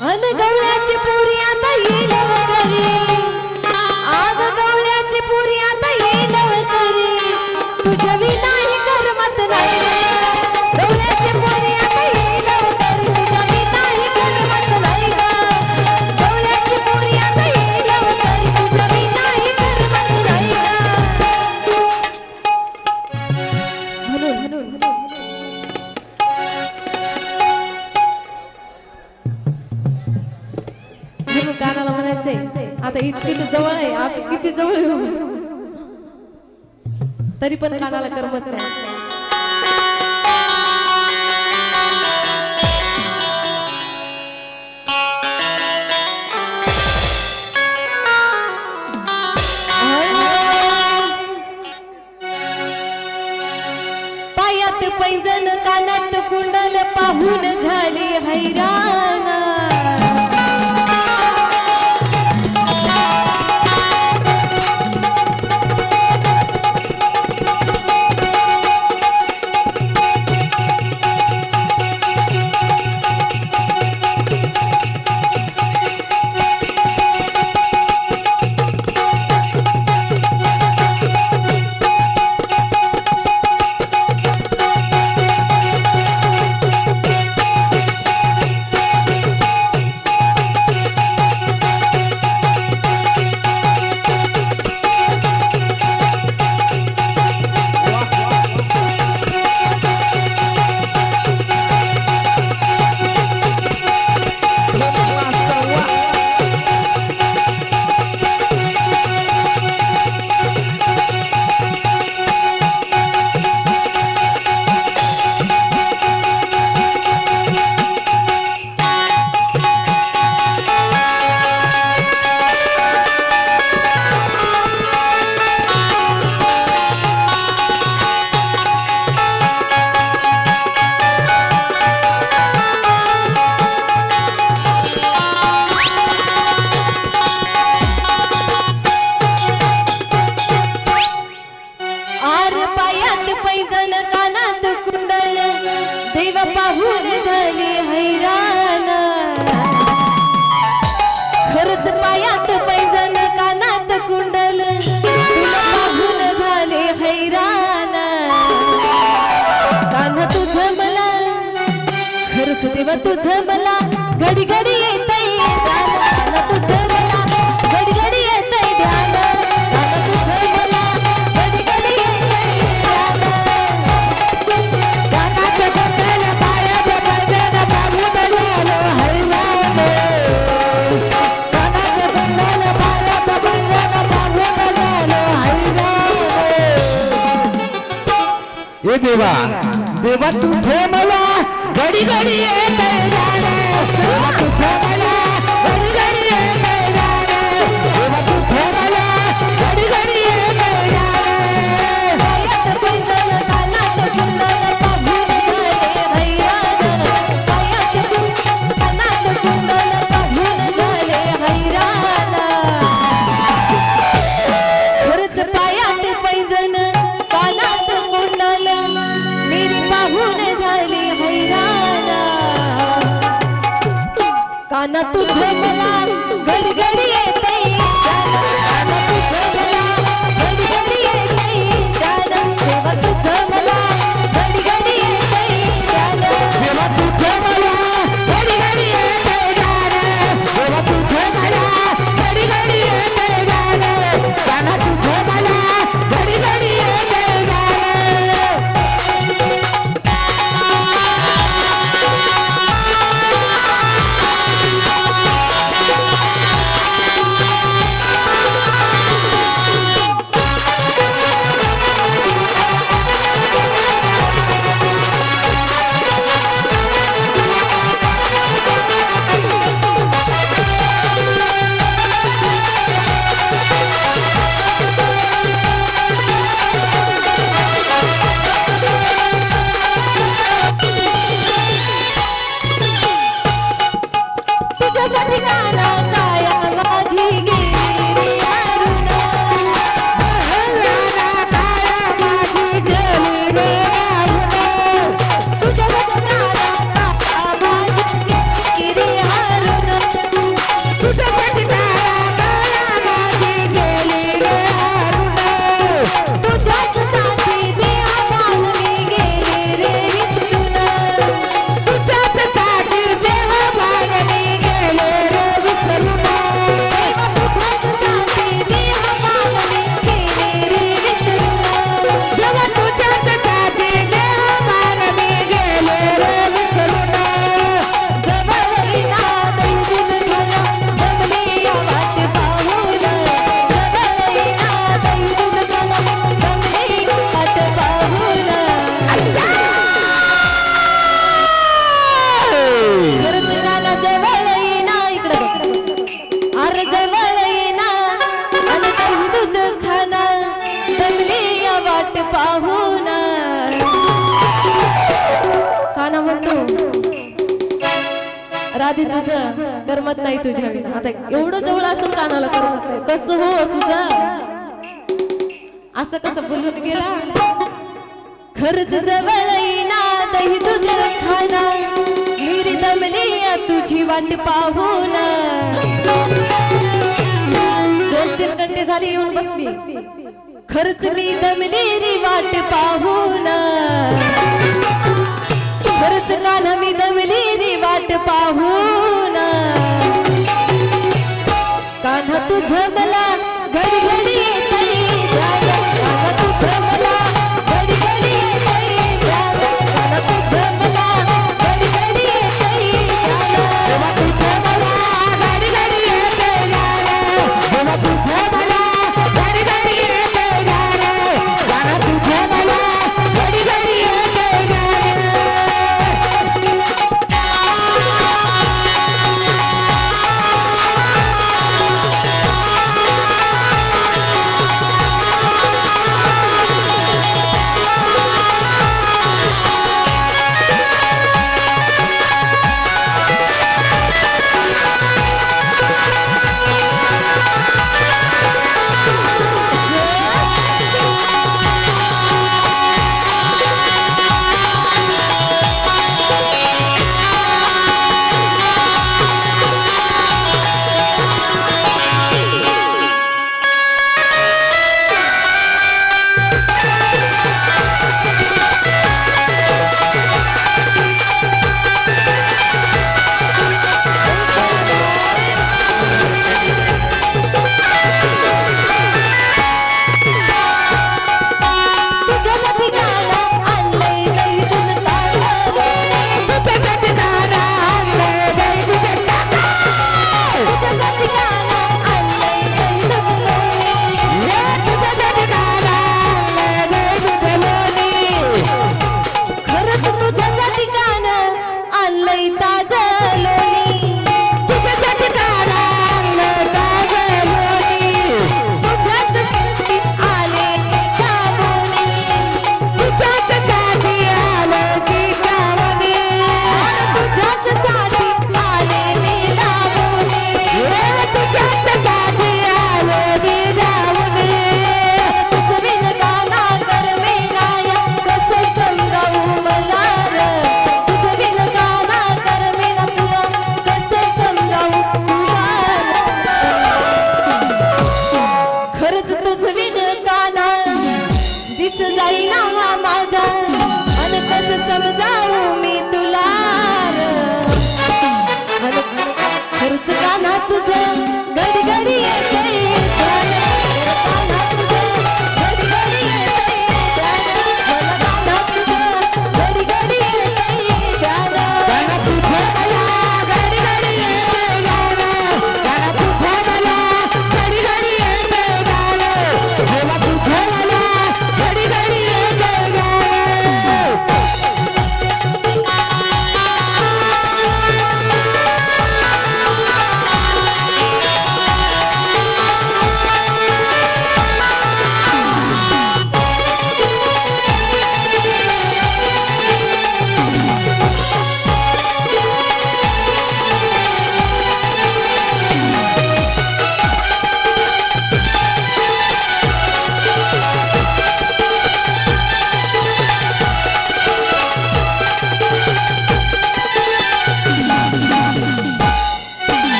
અને ગળે ચીપુર तरी पण कानाला करमत नाही. पैजन कानात कुंडल पाहून झाली हैरा कानात कुंडल देव पाहून झाली हैराण. पायात कानात कुंडल देव पाहून झाले हैराण. तुझ मला खरच देवा तुझ मला घडी घडी देवा. देवा तुझे मला घडी घडी येत पाहून झाले काना तुझे मला गडगडी राधी तुझं करमत नाही तुझ्या आता एवढं जवळ असून कानाला करमत नाही. कसं हो तुझं? असं कसं बोलून गेला? खरच जवळ येईना तुझं खाना. मिरी दमली तुझी वाट पाहून. दोन तीन घंटे झाली येऊन बसली. खरच मी दमली री वाट पाहून. परत कान्हा मी दमली री वाट पाहून. कान्हा तुझ मला घरी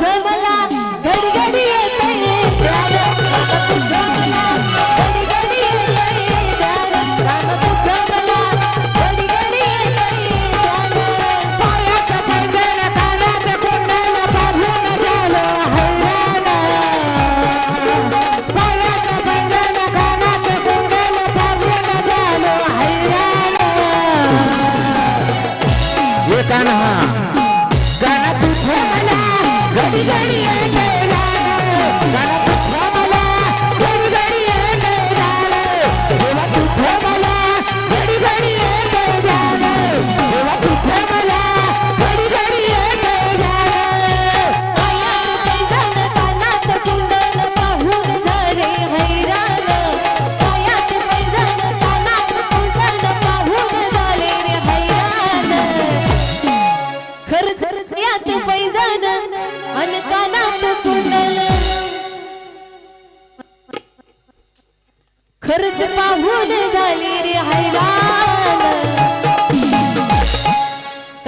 Deus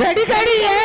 గడి గడి ఏ